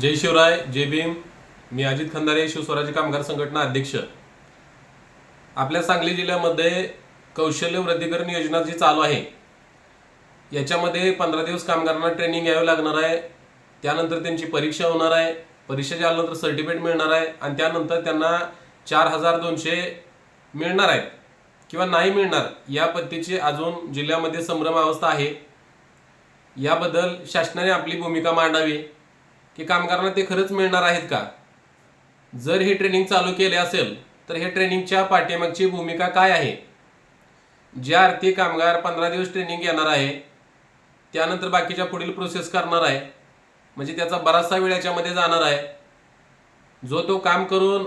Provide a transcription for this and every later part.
जय शिवराय जय भीम. मी अजित खंदारे शिवस्वराज्य कामगार संघटना अध्यक्ष. आपल्या सांगली जिल्ह्यामध्ये कौशल्य वृद्धीकरण योजना जी चालू आहे याच्यामध्ये पंधरा दिवस कामगारांना ट्रेनिंग घ्यावं लागणार आहे. त्यानंतर त्यांची परीक्षा होणार आहे. परीक्षा झाल्यानंतर सर्टिफिकेट मिळणार आहे. आणि त्यानंतर त्यांना चार हजार दोनशे मिळणार आहेत. किंवा नाही मिळणार या पद्धतीची अजून जिल्ह्यामध्ये संभ्रम अवस्था आहे. याबद्दल शासनाने आपली भूमिका मांडावी. की कामगारांना ते खरंच मिळणार आहेत का? जर हे ट्रेनिंग चालू केले असेल तर हे ट्रेनिंगच्या पाठीमागची भूमिका काय आहे? जे आर्थिक कामगार पंधरा दिवस ट्रेनिंग घेणार आहे त्यानंतर बाकीच्या पुढील प्रोसेस करणार आहे म्हणजे त्याचा बराचसा वेळ याच्यामध्ये जाणार आहे. जो तो काम करून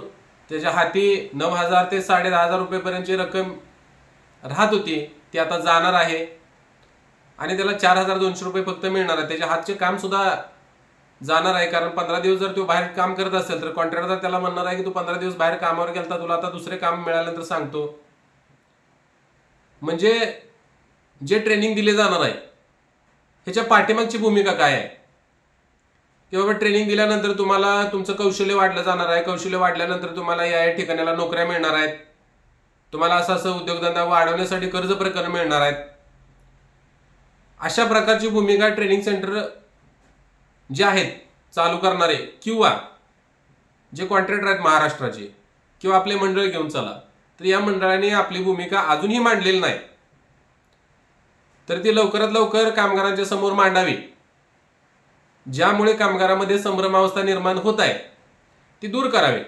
त्याच्या हाती नऊ हजार ते साडे दहा हजार रुपयेपर्यंतची रक्कम राहत होती ती आता जाणार आहे. आणि त्याला चार हजार दोनशे रुपये फक्त मिळणार आहे. त्याच्या हातचे कामसुद्धा जाणार आहे कारण पंधरा दिवस जर तो बाहेर काम करत असेल तर कॉन्ट्रॅक्टर त्याला म्हणणार आहे की तू पंधरा दिवस बाहेर कामावर गेलता तुला आता दुसरे काम मिळाल्यानंतर सांगतो. म्हणजे जे ट्रेनिंग दिले जाणार आहे ह्याच्या पाठीमागची भूमिका काय आहे? की बाबा ट्रेनिंग दिल्यानंतर तुम्हाला तुमचं कौशल्य वाढलं जाणार आहे कौशल्य वाढल्यानंतर तुम्हाला या या ठिकाणाला नोकऱ्या मिळणार आहेत. तुम्हाला असं असं उद्योगधंदा वाढवण्यासाठी कर्ज प्रकरण मिळणार आहेत. अशा प्रकारची भूमिका ट्रेनिंग सेंटर जे आहेत चालू करणारे किंवा जे कॉन्ट्रॅक्टर आहेत महाराष्ट्राचे किंवा आपले मंडळ घेऊन चला तर या मंडळाने आपली भूमिका अजूनही मांडलेली नाही. तर ती लवकरात लवकर कामगारांच्या समोर मांडावी. ज्यामुळे कामगारामध्ये संभ्रमावस्था निर्माण होत आहे ती दूर करावी.